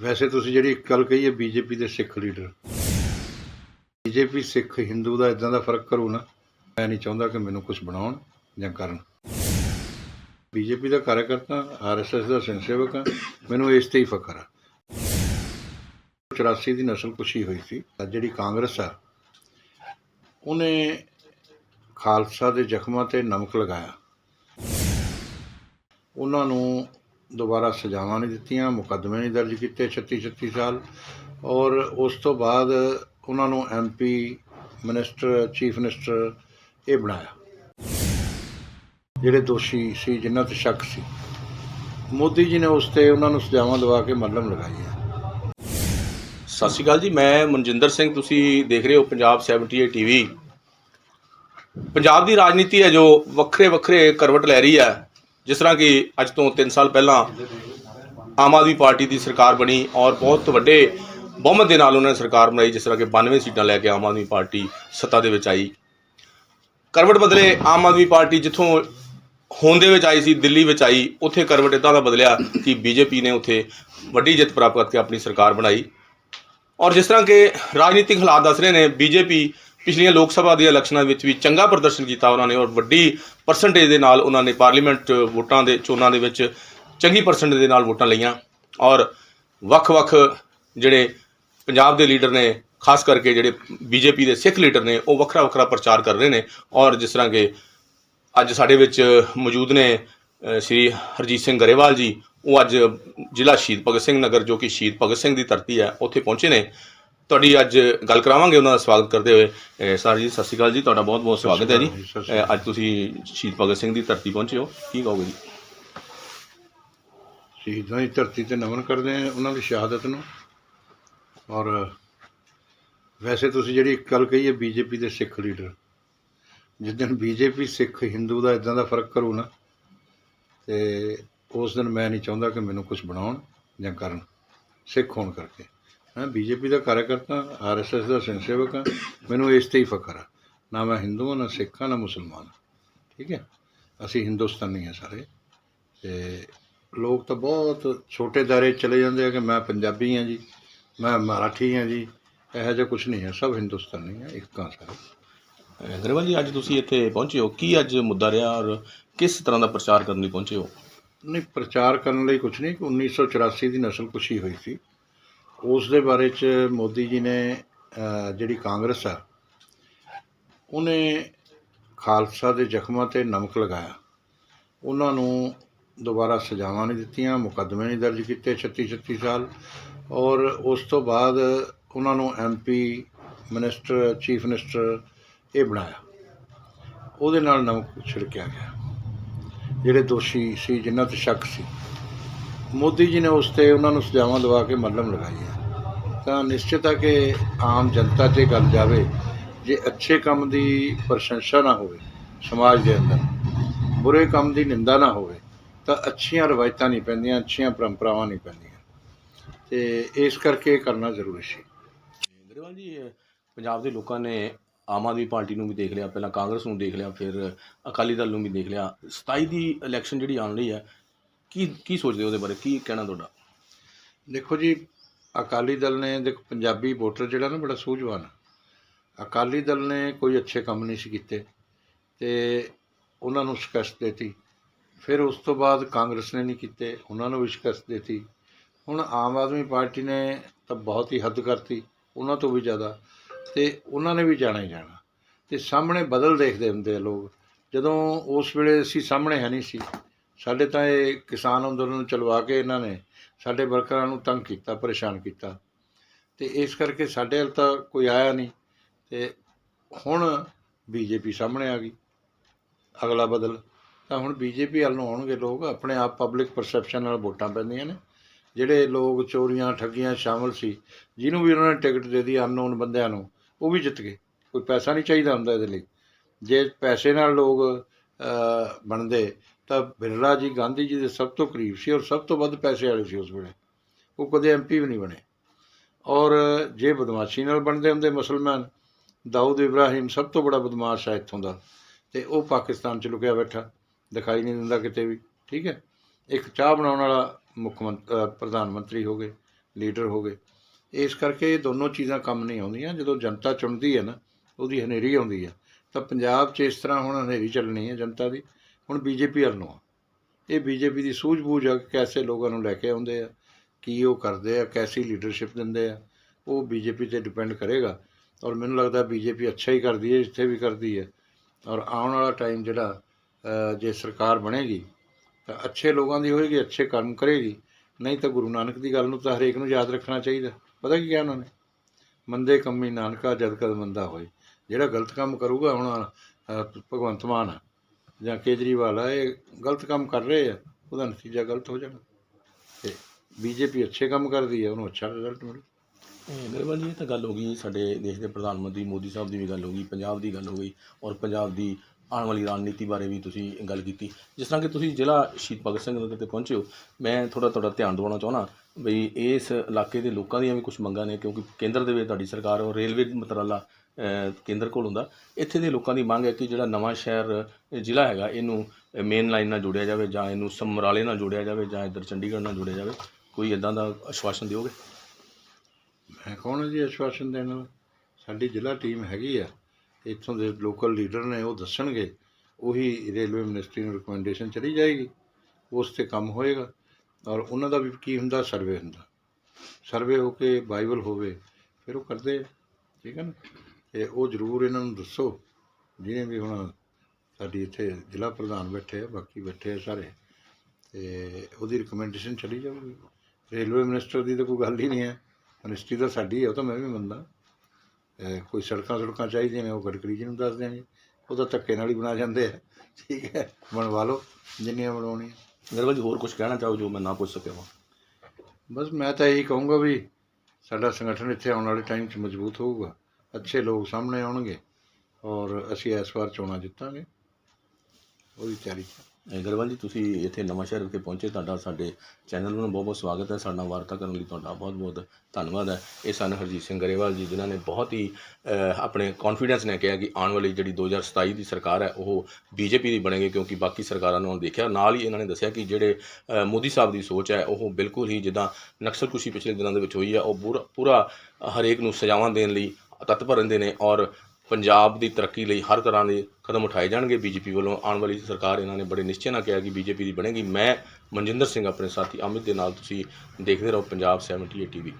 ਵੈਸੇ ਤੁਸੀਂ ਜਿਹੜੀ ਇੱਕ ਗੱਲ ਕਹੀ ਹੈ ਬੀਜੇਪੀ ਦੇ ਸਿੱਖ ਲੀਡਰ। ਬੀਜੇਪੀ ਸਿੱਖ ਹਿੰਦੂ ਦਾ ਇਦਾਂ ਦਾ ਫ਼ਰਕ ਕਰੂ ਨਾ, ਮੈਂ ਨਹੀਂ ਚਾਹੁੰਦਾ ਕਿ ਮੈਨੂੰ ਕੁਝ ਬਣਾਉਣ ਜਾਂ ਕਰਨ। ਬੀਜੇਪੀ ਦਾ ਕਾਰਜਕਰਤਾ ਆਰਐਸਐਸ ਦਾ ਸੰਸੇਵਕ ਹਾਂ ਮੈਨੂੰ ਇਸ ਤੇ ਹੀ ਫਕਰ ਆ। 84 ਦੀ ਨਸਲ ਕੁਸ਼ੀ ਹੋਈ ਸੀ ਜਿਹੜੀ ਕਾਂਗਰਸ ਆ, ਉਹਨੇ ਖਾਲਸਾ ਦੇ ਜ਼ਖਮਾਂ ਤੇ ਨਮਕ ਲਗਾਇਆ। ਉਹਨਾਂ ਨੂੰ ਦੁਬਾਰਾ ਸਜ਼ਾਵਾਂ ਨਹੀਂ ਦਿੱਤੀਆਂ, ਮੁਕੱਦਮੇ ਨਹੀਂ ਦਰਜ ਕੀਤੇ 36 36 ਸਾਲ। ਔਰ ਉਸ ਤੋਂ ਬਾਅਦ ਉਹਨਾਂ ਨੂੰ ਐਮਪੀ ਮਿਨਿਸਟਰ, ਚੀਫ ਮਿਨਿਸਟਰ ਇਹ ਬਣਾਇਆ। ਜਿਹੜੇ ਦੋਸ਼ੀ ਸੀ, ਜਿਨ੍ਹਾਂ ਤੇ ਸ਼ੱਕ ਸੀ, ਮੋਦੀ ਜੀ ਨੇ ਉਸ ਤੇ ਉਹਨਾਂ ਨੂੰ ਸਜ਼ਾਵਾਂ ਦਵਾ ਕੇ ਮੱਲਮ ਲਗਾਈ ਹੈ ਸਤਿ ਸ਼੍ਰੀ ਅਕਾਲ ਜੀ, ਮੈਂ ਮਨਜਿੰਦਰ ਸਿੰਘ, ਤੁਸੀਂ ਦੇਖ ਰਹੇ ਹੋ ਪੰਜਾਬ 78 ਟੀਵੀ। ਪੰਜਾਬ ਦੀ ਰਾਜਨੀਤੀ ਹੈ ਜੋ ਵੱਖਰੇ ਵੱਖਰੇ ਕਰਵਟ ਲੈ ਰਹੀ ਹੈ। ਜਿਸ ਤਰ੍ਹਾਂ ਕਿ ਅੱਜ ਤੋਂ 3 ਸਾਲ ਪਹਿਲਾਂ ਆਮ ਆਦਮੀ ਪਾਰਟੀ ਦੀ ਸਰਕਾਰ ਬਣੀ ਔਰ ਬਹੁਤ ਵੱਡੇ ਬਹੁਮਤ ਦੇ ਨਾਲ ਉਹਨਾਂ ਨੇ ਸਰਕਾਰ ਬਣਾਈ, ਜਿਸ ਤਰ੍ਹਾਂ ਕਿ 92 ਸੀਟਾਂ ਲੈ ਕੇ ਆਮ ਆਦਮੀ ਪਾਰਟੀ ਸੱਤਾ ਦੇ ਵਿੱਚ ਆਈ। ਕਰਵਟ ਬਦਲੇ ਆਮ ਆਦਮੀ ਪਾਰਟੀ ਜਿੱਥੋਂ ਹੋਂਦ ਦੇ ਵਿੱਚ ਆਈ ਸੀ, ਦਿੱਲੀ ਵਿੱਚ ਆਈ, ਉੱਥੇ ਕਰਵਟ ਇਦਾਂ ਦਾ ਬਦਲਿਆ ਕਿ ਬੀਜੇਪੀ ਨੇ ਉੱਥੇ ਵੱਡੀ ਜਿੱਤ ਪ੍ਰਾਪਤ ਕਰਕੇ ਆਪਣੀ ਸਰਕਾਰ ਬਣਾਈ। ਔਰ ਜਿਸ ਤਰ੍ਹਾਂ ਕਿ ਰਾਜਨੀਤਿਕ ਹਾਲਾਤ ਦੱਸ ਰਹੇ ਨੇ, ਬੀਜੇਪੀ ਪਿਛਲੀਆਂ ਲੋਕ ਸਭਾ ਦੀਆਂ ਇਲੈਕਸ਼ਨਾਂ ਵਿੱਚ ਵੀ ਚੰਗਾ ਪ੍ਰਦਰਸ਼ਨ ਕੀਤਾ ਉਹਨਾਂ ਨੇ ਔਰ ਵੱਡੀ ਪਰਸੈਂਟੇਜ ਦੇ ਨਾਲ ਉਹਨਾਂ ਨੇ ਪਾਰਲੀਮੈਂਟ ਵੋਟਾਂ ਦੇ ਚੋਣਾਂ ਦੇ ਵਿੱਚ ਚੰਗੀ ਪਰਸੈਂਟੇਜ ਦੇ ਨਾਲ ਵੋਟਾਂ ਲਈਆਂ ਔਰ ਵੱਖ-ਵੱਖ ਜਿਹੜੇ ਪੰਜਾਬ ਦੇ ਲੀਡਰ ਨੇ, ਖਾਸ ਕਰਕੇ ਜਿਹੜੇ ਬੀਜੇਪੀ ਦੇ ਸਿੱਖ ਲੀਡਰ ਨੇ, ਉਹ ਵੱਖਰਾ-ਵੱਖਰਾ ਪ੍ਰਚਾਰ ਕਰ ਰਹੇ ਨੇ ਔਰ ਜਿਸ ਤਰ੍ਹਾਂ ਕਿ ਅੱਜ ਸਾਡੇ ਵਿੱਚ ਮੌਜੂਦ ਨੇ ਸ਼੍ਰੀ ਹਰਜੀਤ ਸਿੰਘ ਗਰੇਵਾਲ ਜੀ, ਉਹ ਅੱਜ ਜ਼ਿਲ੍ਹਾ ਸ਼ਹੀਦ ਭਗਤ ਸਿੰਘ ਨਗਰ ਜੋ ਕਿ ਸ਼ਹੀਦ ਭਗਤ ਸਿੰਘ ਦੀ ਧਰਤੀ ਹੈ, ਉੱਥੇ ਪਹੁੰਚੇ ਨੇ। ਤੁਹਾਡੀ ਅੱਜ ਗੱਲ ਕਰਾਵਾਂਗੇ ਉਹਨਾਂ ਦਾ ਸਵਾਗਤ ਕਰਦੇ ਹੋਏ। ਸਰ ਜੀ ਸਤਿ ਸ਼੍ਰੀ ਅਕਾਲ ਜੀ ਤੁਹਾਡਾ ਬਹੁਤ ਬਹੁਤ ਸਵਾਗਤ ਹੈ ਜੀ। ਅੱਜ ਤੁਸੀਂ ਸ਼ਹੀਦ ਭਗਤ ਸਿੰਘ ਦੀ ਧਰਤੀ ਪਹੁੰਚੇ ਹੋ। ਕੀ ਕਹੋਗੇ ਜੀ? ਸ਼ਹੀਦਾਂ ਦੀ ਧਰਤੀ ਤੇ ਨਮਨ ਕਰਦੇ ਹਾਂ ਉਹਨਾਂ ਦੀ ਸ਼ਹਾਦਤ ਨੂੰ। ਔਰ ਵੈਸੇ ਤੁਸੀਂ ਜਿਹੜੀ ਇੱਕ ਗੱਲ ਕਹੀ ਹੈ ਬੀਜੇਪੀ ਦੇ ਸਿੱਖ ਲੀਡਰ। ਜਿਸ ਦਿਨ ਬੀਜੇਪੀ ਸਿੱਖ ਹਿੰਦੂ ਦਾ ਇਦਾਂ ਦਾ ਫ਼ਰਕ ਕਰੂ ਨਾ ਤੇ ਉਸ ਦਿਨ ਮੈਂ ਨਹੀਂ ਚਾਹੁੰਦਾ ਕਿ ਮੈਨੂੰ ਕੁਝ ਬਣਾਉਣ ਜਾਂ ਕਰਨ। ਸਿੱਖ ਹੋਣ ਕਰਕੇ। ਮੈਂ ਬੀਜੇਪੀ ਦਾ ਕਾਰਜਕਰਤਾ ਆਰਐਸਐਸ ਦਾ ਸੰਸੇਵਕ ਹਾਂ ਮੈਨੂੰ ਇਸ ਤੇ ਹੀ ਫਖਰ ਆ। ਨਾ ਮੈਂ ਹਿੰਦੂ ਹਾਂ ਨਾ ਸਿੱਖ ਹਾਂ ਨਾ ਮੁਸਲਮਾਨ ਠੀਕ ਹੈ? ਅਸੀਂ ਹਿੰਦੁਸਤਾਨੀ ਹਾਂ ਸਾਰੇ। ਤੇ ਲੋਕ ਤਾਂ ਬਹੁਤ ਛੋਟੇ ਦਾਇਰੇ ਚਲੇ ਜਾਂਦੇ ਆ ਕਿ ਮੈਂ ਪੰਜਾਬੀ ਹਾਂ ਜੀ ਮੈਂ ਮਰਾਠੀ ਹਾਂ ਜੀ ਇਹੋ ਜਿਹਾ ਕੁਝ ਨਹੀਂ ਹੈ ਸਭ ਹਿੰਦੁਸਤਾਨੀ ਹੈ ਇੱਕ ਸਾਰੇ। ਅ, ਗਰੇਵਾਲ ਜੀ ਅੱਜ ਤੁਸੀਂ ਇੱਥੇ ਪਹੁੰਚੇ ਹੋ। ਕੀ ਅੱਜ ਮੁੱਦਾ ਰਿਹਾ ਔਰ ਕਿਸ ਤਰ੍ਹਾਂ ਦਾ ਪ੍ਰਚਾਰ ਕਰਨ ਲਈ ਪਹੁੰਚੇ ਹੋ? ਨਹੀਂ ਪ੍ਰਚਾਰ ਕਰਨ ਲਈ ਕੁਝ ਨਹੀਂ। ਕਿ 1984 ਦੀ ਨਸਲ ਕੁਸ਼ੀ ਹੋਈ ਸੀ। ਉਸ ਦੇ ਬਾਰੇ 'ਚ ਮੋਦੀ ਜੀ ਨੇ ਜਿਹੜੀ ਕਾਂਗਰਸ ਆ, ਉਹਨੇ ਖਾਲਸਾ ਦੇ ਜ਼ਖਮਾਂ ਤੇ ਨਮਕ ਲਗਾਇਆ। ਉਹਨਾਂ ਨੂੰ ਦੁਬਾਰਾ ਸਜ਼ਾਵਾਂ ਨਹੀਂ ਦਿੱਤੀਆਂ, ਮੁਕੱਦਮੇ ਨਹੀਂ ਦਰਜ ਕੀਤੇ 36 36 ਸਾਲ ਔਰ ਉਸ ਤੋਂ ਬਾਅਦ ਉਹਨਾਂ ਨੂੰ ਐਮਪੀ ਮਿਨਿਸਟਰ, ਚੀਫ ਮਿਨਿਸਟਰ ਇਹ ਬਣਾਇਆ। ਉਹਦੇ ਨਾਲ ਨਮਕ ਛਿੜਕਿਆ ਗਿਆ। ਜਿਹੜੇ ਦੋਸ਼ੀ ਸੀ, ਜਿਨ੍ਹਾਂ ਤੇ ਸ਼ੱਕ ਸੀ ਮੋਦੀ ਜੀ ਨੇ ਉਸ ਤੇ ਉਹਨਾਂ ਨੂੰ ਸਜ਼ਾਵਾਂ ਦਵਾ ਕੇ ਮੱਲਮ ਲਗਾਈ ਹੈ ਤਾਂ ਨਿਸ਼ਚਿਤ ਹੈ ਕਿ ਆਮ ਜਨਤਾ 'ਚ ਗੱਲ ਜਾਵੇ, ਜੇ ਅੱਛੇ ਕੰਮ ਦੀ ਪ੍ਰਸ਼ੰਸਾ ਨਾ ਹੋਵੇ ਸਮਾਜ ਦੇ ਅੰਦਰ, ਬੁਰੇ ਕੰਮ ਦੀ ਨਿੰਦਾ ਨਾ ਹੋਵੇ, ਤਾਂ ਅੱਛੀਆਂ ਰਵਾਇਤਾਂ ਨਹੀਂ ਪੈਂਦੀਆਂ, ਅੱਛੀਆਂ ਪਰੰਪਰਾਵਾਂ ਨਹੀਂ ਪੈਂਦੀਆਂ। ਤੇ ਇਸ ਕਰਕੇ ਕਰਨਾ ਜ਼ਰੂਰੀ ਸੀ। ਗਰੇਵਾਲ ਜੀ, ਪੰਜਾਬ ਦੇ ਲੋਕਾਂ ਨੇ ਆਮ ਆਦਮੀ ਪਾਰਟੀ ਨੂੰ ਵੀ ਦੇਖ ਲਿਆ, ਪਹਿਲਾਂ ਕਾਂਗਰਸ ਨੂੰ ਦੇਖ ਲਿਆ, ਫਿਰ ਅਕਾਲੀ ਦਲ ਨੂੰ ਵੀ ਦੇਖ ਲਿਆ। 27 ਦੀ ਇਲੈਕਸ਼ਨ ਜਿਹੜੀ ਆਉਣ ਲਈ ਹੈ ਕੀ ਕੀ ਸੋਚਦੇ ਹੋ ਉਹਦੇ ਬਾਰੇ? ਕੀ ਕਹਿਣਾ ਤੁਹਾਡਾ? ਦੇਖੋ ਜੀ, ਅਕਾਲੀ ਦਲ ਨੇ, ਦੇਖੋ ਪੰਜਾਬੀ ਵੋਟਰ ਜਿਹੜਾ ਨਾ ਬੜਾ ਸੂਝਵਾਨ ਆ। ਅਕਾਲੀ ਦਲ ਨੇ ਕੋਈ ਅੱਛੇ ਕੰਮ ਨਹੀਂ ਸੀ ਕੀਤੇ ਤੇ ਉਹਨਾਂ ਨੂੰ ਸ਼ਿਕਸਤ ਦਿੱਤੀ। ਫਿਰ ਉਸ ਤੋਂ ਬਾਅਦ ਕਾਂਗਰਸ ਨੇ ਨਹੀਂ ਕੀਤੇ, ਉਹਨਾਂ ਨੂੰ ਵੀ ਸ਼ਿਕਸਤ ਦਿੱਤੀ। ਹੁਣ ਆਮ ਆਦਮੀ ਪਾਰਟੀ ਨੇ ਤਾਂ ਬਹੁਤ ਹੀ ਹੱਦ ਕਰਤੀ, ਉਹਨਾਂ ਤੋਂ ਵੀ ਜ਼ਿਆਦਾ, ਤੇ ਉਹਨਾਂ ਨੇ ਵੀ ਜਾਣਾ ਹੀ ਜਾਣਾ। ਤੇ ਸਾਹਮਣੇ ਬਦਲ ਦੇਖਦੇ ਹੁੰਦੇ ਆ ਲੋਕ। ਜਦੋਂ ਉਸ ਵੇਲੇ ਅਸੀਂ ਸਾਹਮਣੇ ਹੈ ਨਹੀਂ ਸੀ ਸਾਡੇ ਤਾਂ ਇਹ ਕਿਸਾਨ ਅੰਦੋਲਨ ਨੂੰ ਚਲਵਾ ਕੇ ਇਹਨਾਂ ਨੇ ਸਾਡੇ ਵਰਕਰਾਂ ਨੂੰ ਤੰਗ ਕੀਤਾ, ਪਰੇਸ਼ਾਨ ਕੀਤਾ। ਤੇ ਇਸ ਕਰਕੇ ਸਾਡੇ ਵੱਲ ਤਾਂ ਕੋਈ ਆਇਆ ਨਹੀਂ ਤੇ ਹੁਣ ਬੀਜੇਪੀ ਸਾਹਮਣੇ ਆ ਗਈ। ਅਗਲਾ ਬਦਲ, ਤਾਂ ਹੁਣ ਬੀਜੇਪੀ ਵੱਲ ਨੂੰ ਆਉਣਗੇ ਲੋਕ, ਆਪਣੇ ਆਪ ਪਬਲਿਕ ਪਰਸੈਪਸ਼ਨ ਨਾਲ ਵੋਟਾਂ ਪੈਂਦੀਆਂ ਨੇ। ਜਿਹੜੇ ਲੋਕ ਚੋਰੀਆਂ, ਠੱਗੀਆਂ ਸ਼ਾਮਲ ਸੀ, ਜਿਹਨੂੰ ਵੀ ਉਹਨਾਂ ਨੇ ਟਿਕਟ ਦੇ ਦਿੱਤੀ ਅਨਨੋਨ ਬੰਦਿਆਂ ਨੂੰ, ਉਹ ਵੀ ਜਿੱਤ ਗਏ। ਕੋਈ ਪੈਸਾ ਨਹੀਂ ਚਾਹੀਦਾ ਹੁੰਦਾ ਇਹਦੇ ਲਈ। ਜੇ ਪੈਸੇ ਨਾਲ ਲੋਕ ਬਣਦੇ ਤਾਂ ਬਿਰਲਾ ਜੀ, ਗਾਂਧੀ ਜੀ ਦੇ ਸਭ ਤੋਂ ਕਰੀਬ ਸੀ ਔਰ ਸਭ ਤੋਂ ਵੱਧ ਪੈਸੇ ਵਾਲੇ ਸੀ ਉਸ ਵੇਲੇ। ਉਹ ਕਦੇ ਐਮਪੀ ਵੀ ਨਹੀਂ ਬਣੇ। ਔਰ ਜੇ ਬਦਮਾਸ਼ੀ ਨਾਲ ਬਣਦੇ ਹੁੰਦੇ ਮੁਸਲਮਾਨ, ਦਾਊਦ ਇਬਰਾਹਿਮ ਸਭ ਤੋਂ ਬੜਾ ਬਦਮਾਸ਼ ਹੈ ਇੱਥੋਂ ਦਾ। ਤੇ ਉਹ ਪਾਕਿਸਤਾਨ ਚ ਲੁਕਿਆ ਬੈਠਾ, ਦਿਖਾਈ ਨਹੀਂ ਦਿੰਦਾ ਕਿਤੇ ਵੀ। ਠੀਕ ਹੈ? ਇੱਕ ਚਾਹ ਬਣਾਉਣ ਵਾਲਾ ਮੁੱਖ ਮੰਤ- ਪ੍ਰਧਾਨ ਮੰਤਰੀ ਹੋ ਗਏ, ਲੀਡਰ ਹੋ ਗਏ। ਇਸ ਕਰਕੇ ਇਹ ਦੋਨੋਂ ਚੀਜ਼ਾਂ ਕੰਮ ਨਹੀਂ ਆਉਂਦੀਆਂ। ਜਦੋਂ ਜਨਤਾ ਚੁਣਦੀ ਹੈ ਨਾ, ਉਹਦੀ ਹਨੇਰੀ ਆਉਂਦੀ ਹੈ। ਤਾਂ ਪੰਜਾਬ 'ਚ ਇਸ ਤਰ੍ਹਾਂ ਹੁਣ ਹਨੇਰੀ ਚੱਲਣੀ ਹੈ ਜਨਤਾ ਦੀ। ਹੁਣ ਬੀਜੇਪੀ ਵੱਲ ਨੂੰ ਆ। ਇਹ ਬੀਜੇਪੀ ਦੀ ਸੂਝ-ਬੂਝ ਆ ਕਿ ਕੈਸੇ ਲੋਕਾਂ ਨੂੰ ਲੈ ਕੇ ਆਉਂਦੇ ਆ, ਕੀ ਉਹ ਕਰਦੇ ਆ, ਕੈਸੀ ਲੀਡਰਸ਼ਿਪ ਦਿੰਦੇ ਆ, ਉਹ ਬੀਜੇਪੀ ਤੇ ਡਿਪੈਂਡ ਕਰੇਗਾ। ਔਰ ਮੈਨੂੰ ਲੱਗਦਾ ਬੀਜੇਪੀ ਅੱਛਾ ਹੀ ਕਰਦੀ ਹੈ, ਜਿੱਥੇ ਵੀ ਕਰਦੀ ਹੈ। ਔਰ ਆਉਣ ਵਾਲਾ ਟਾਈਮ ਜਿਹੜਾ ਜੇ ਸਰਕਾਰ ਬਣੇਗੀ, ਤਾਂ ਅੱਛੇ ਲੋਕਾਂ ਦੀ ਹੋਏਗੀ, ਅੱਛੇ ਕੰਮ ਕਰੇਗੀ। ਨਹੀਂ ਤਾਂ ਗੁਰੂ ਨਾਨਕ ਦੀ ਗੱਲ ਨੂੰ ਤਾਂ ਹਰੇਕ ਨੂੰ ਯਾਦ ਰੱਖਣਾ ਚਾਹੀਦਾ। ਪਤਾ ਕੀ ਕਿਹਾ ਉਹਨਾਂ ਨੇ? ਮੰਦੇ ਕੰਮੀ ਨਾਨਕਾ ਜਦ ਕਦ ਮੰਦਾ ਹੋਏ। ਜਿਹੜਾ ਗਲਤ ਕੰਮ ਕਰੂਗਾ, ਹੁਣ ਭਗਵੰਤ ਮਾਨ ਆ। ਜਾਂ ਕੇਜਰੀਵਾਲ ਆ, ਇਹ ਗਲਤ ਕੰਮ ਕਰ ਰਹੇ ਆ, ਉਹਦਾ ਨਤੀਜਾ ਗਲਤ ਹੋ ਜਾਣਾ। ਤੇ ਬੀਜੇਪੀ ਅੱਛੇ ਕੰਮ ਕਰਦੀ ਹੈ ਉਹਨੂੰ ਅੱਛਾ ਰਿਜ਼ਲਟ ਮਿਲੂ। ਗਰੇਵਾਲ ਜੀ ਇਹ ਤਾਂ ਗੱਲ ਹੋ ਗਈ, ਸਾਡੇ ਦੇਸ਼ ਦੇ ਪ੍ਰਧਾਨ ਮੰਤਰੀ ਮੋਦੀ ਸਾਹਿਬ ਦੀ ਵੀ ਗੱਲ ਹੋ ਗਈ, ਪੰਜਾਬ ਦੀ ਗੱਲ ਹੋ ਗਈ, ਔਰ ਪੰਜਾਬ ਦੀ ਆਉਣ ਵਾਲੀ ਰਣਨੀਤੀ ਬਾਰੇ ਵੀ ਤੁਸੀਂ ਗੱਲ ਕੀਤੀ। ਜਿਸ ਤਰ੍ਹਾਂ ਕਿ ਤੁਸੀਂ ਜ਼ਿਲ੍ਹਾ ਸ਼ਹੀਦ ਭਗਤ ਸਿੰਘ ਨਗਰ ਤੇ ਪਹੁੰਚੇ ਹੋ, ਮੈਂ ਥੋੜਾ ਤੁਹਾਡਾ ਧਿਆਨ ਦਿਵਾਉਣਾ ਚਾਹੁੰਦਾ ਬਈ ਇਸ ਇਲਾਕੇ ਦੇ ਲੋਕਾਂ ਦੀਆਂ ਵੀ ਕੁਝ ਮੰਗਾਂ ਨੇ, ਕਿਉਂਕਿ ਕੇਂਦਰ ਦੇ ਵਿੱਚ ਤੁਹਾਡੀ ਸਰਕਾਰ ਔਰ ਰੇਲਵੇ ਮੰਤਰਾਲਾ ਕੇਂਦਰ ਕੋਲ ਹੁੰਦਾ। ਇੱਥੇ ਦੇ ਲੋਕਾਂ ਦੀ ਮੰਗ ਹੈ ਕਿ ਜਿਹੜਾ ਨਵਾਂ ਸ਼ਹਿਰ ਜ਼ਿਲ੍ਹਾ ਹੈਗਾ, ਇਹਨੂੰ ਮੇਨ ਲਾਈਨ ਨਾਲ ਜੋੜਿਆ ਜਾਵੇ ਜਾਂ ਇਹਨੂੰ ਸਮਰਾਲੇ ਨਾਲ ਜੋੜਿਆ ਜਾਵੇ ਜਾਂ ਇੱਧਰ ਚੰਡੀਗੜ੍ਹ ਨਾਲ ਜੋੜਿਆ ਜਾਵੇ। ਕੋਈ ਇਦਾਂ ਦਾ ਆਸ਼ਵਾਸਨ ਦਿਓਗੇ? ਮੈਂ ਕੌਣ ਹਾਂ ਜੀ ਆਸ਼ਵਾਸਨ ਦੇਣ ਵਾਲਾ? ਸਾਡੀ ਜ਼ਿਲ੍ਹਾ ਟੀਮ ਹੈਗੀ ਆ। ਇੱਥੋਂ ਦੇ ਲੋਕਲ ਲੀਡਰ ਨੇ, ਉਹ ਦੱਸਣਗੇ। ਉਹੀ ਰੇਲਵੇ ਮਿਨਿਸਟਰੀ ਨੂੰ ਰਿਕਮੈਂਡੇਸ਼ਨ ਚਲੀ ਜਾਏਗੀ। ਉਸ ਤੇ ਕੰਮ ਹੋਏਗਾ। ਔਰ ਉਹਨਾਂ ਦਾ ਵੀ ਕੀ ਹੁੰਦਾ, ਸਰਵੇ ਹੁੰਦਾ। ਸਰਵੇ ਹੋ ਕੇ ਬਾਈਬਲ ਹੋਵੇ, ਫਿਰ ਉਹ ਕਰਦੇ ਆ, ਠੀਕ ਹੈ ਨਾ? ਤੇ ਉਹ ਜ਼ਰੂਰ ਇਹਨਾਂ ਨੂੰ ਦੱਸੋ, ਜਿਹਨੇ ਵੀ ਹੁਣ ਸਾਡੀ ਇੱਥੇ ਜ਼ਿਲ੍ਹਾ ਪ੍ਰਧਾਨ ਬੈਠੇ ਆ, ਬਾਕੀ ਬੈਠੇ ਆ ਸਾਰੇ, ਤੇ ਉਹਦੀ ਰਿਕਮੈਂਡੇਸ਼ਨ ਚਲੀ ਜਾਊਗੀ। ਰੇਲਵੇ ਮਿਨਿਸਟਰ ਦੀ ਤਾਂ ਕੋਈ ਗੱਲ ਹੀ ਨਹੀਂ ਹੈ। ਮਿਨਿਸਟਰੀ ਤਾਂ ਸਾਡੀ ਹੈ ਉਹ ਤਾਂ ਮੈਂ ਵੀ ਮੰਨਦਾ। ਕੋਈ ਸੜਕਾਂ ਸੜਕਾਂ ਚਾਹੀਦੀਆਂ ਨੇ, ਉਹ ਗਡਕਰੀ ਜੀ ਨੂੰ ਦੱਸ ਦਿਆਂਗੇ ਉਹ ਤਾਂ ਧੱਕੇ ਨਾਲ ਹੀ ਬਣਾ ਜਾਂਦੇ ਆ, ਠੀਕ ਹੈ? ਬਣਵਾ ਲਓ, ਜਿੰਨੀਆਂ ਬਣਾਉਣੀਆਂ। ਗਰੇਵਾਲ ਜੀ ਹੋਰ ਕੁਝ ਕਹਿਣਾ ਚਾਹੋ ਜੋ ਮੈਂ ਨਾ ਪੁੱਛ ਸਕਿਆ ਹਾਂ ਬਸ ਮੈਂ ਤਾਂ ਇਹੀ ਕਹੂੰਗਾ ਵੀ ਸਾਡਾ ਸੰਗਠਨ ਇੱਥੇ ਆਉਣ ਵਾਲੇ ਟਾਈਮ 'ਚ ਮਜ਼ਬੂਤ ਹੋਊਗਾ। ਅੱਛੇ ਲੋਕ ਸਾਹਮਣੇ ਆਉਣਗੇ ਔਰ ਅਸੀਂ ਇਸ ਵਾਰ ਚੋਣਾਂ ਜਿੱਤਾਂਗੇ। ਉਹਦੀ ਤਿਆਰੀ। ਗਰੇਵਾਲ ਜੀ, ਤੁਸੀਂ ਇੱਥੇ ਨਵਾਂ ਸ਼ਹਿਰ ਵਿਖੇ ਪਹੁੰਚੇ, ਤੁਹਾਡਾ ਸਾਡੇ ਚੈਨਲ ਨੂੰ ਬਹੁਤ ਬਹੁਤ ਸਵਾਗਤ ਹੈ। ਸਾਡੇ ਨਾਲ ਵਾਰਤਾ ਕਰਨ ਲਈ ਤੁਹਾਡਾ ਬਹੁਤ ਬਹੁਤ ਧੰਨਵਾਦ ਹੈ। ਇਹ ਸਨ ਹਰਜੀਤ ਸਿੰਘ ਗਰੇਵਾਲ ਜੀ, ਜਿਨ੍ਹਾਂ ਨੇ ਬਹੁਤ ਹੀ ਆਪਣੇ ਕੌਨਫੀਡੈਂਸ ਨੇ ਕਿਹਾ ਕਿ ਆਉਣ ਵਾਲੀ ਜਿਹੜੀ 2027 ਦੀ ਸਰਕਾਰ ਹੈ, ਉਹ ਬੀਜੇਪੀ ਦੀ ਬਣੇਗੀ, ਕਿਉਂਕਿ ਬਾਕੀ ਸਰਕਾਰਾਂ ਨੂੰ ਦੇਖਿਆ। ਨਾਲ ਹੀ ਇਹਨਾਂ ਨੇ ਦੱਸਿਆ ਕਿ ਜਿਹੜੇ ਮੋਦੀ ਸਾਹਿਬ ਦੀ ਸੋਚ ਹੈ, ਉਹ ਬਿਲਕੁਲ ਹੀ ਜਿੱਦਾਂ ਨਕਸਲਕੁਸ਼ੀ ਪਿਛਲੇ ਦਿਨਾਂ ਦੇ ਵਿੱਚ ਹੋਈ ਹੈ, ਉਹ ਪੂਰਾ ਪੂਰਾ ਹਰੇਕ ਨੂੰ ਸਜ਼ਾਵਾਂ ਦੇਣ ਲਈ ਤਤਪਰ ਰਹਿੰਦੇ ਨੇ ਔਰ ਪੰਜਾਬ ਦੀ ਤਰੱਕੀ ਲਈ ਹਰ ਤਰ੍ਹਾਂ ਦੇ ਕਦਮ ਉਠਾਏ ਜਾਣਗੇ। ਬੀਜੇਪੀ ਵੱਲੋਂ ਆਉਣ ਵਾਲੀ ਸਰਕਾਰ ਇਹਨਾਂ ਨੇ ਬੜੇ ਨਿਸ਼ਚੈ ਨਾਲ ਕਿਹਾ ਕਿ ਬੀਜੇਪੀ ਦੀ ਬਣੇਗੀ। ਮੈਂ ਮਨਜਿੰਦਰ ਸਿੰਘ, ਆਪਣੇ ਸਾਥੀ ਅਮਿਤ ਦੇ ਨਾਲ ਤੁਸੀਂ ਦੇਖਦੇ ਰਹੋ ਪੰਜਾਬ 78 ਟੀਵੀ।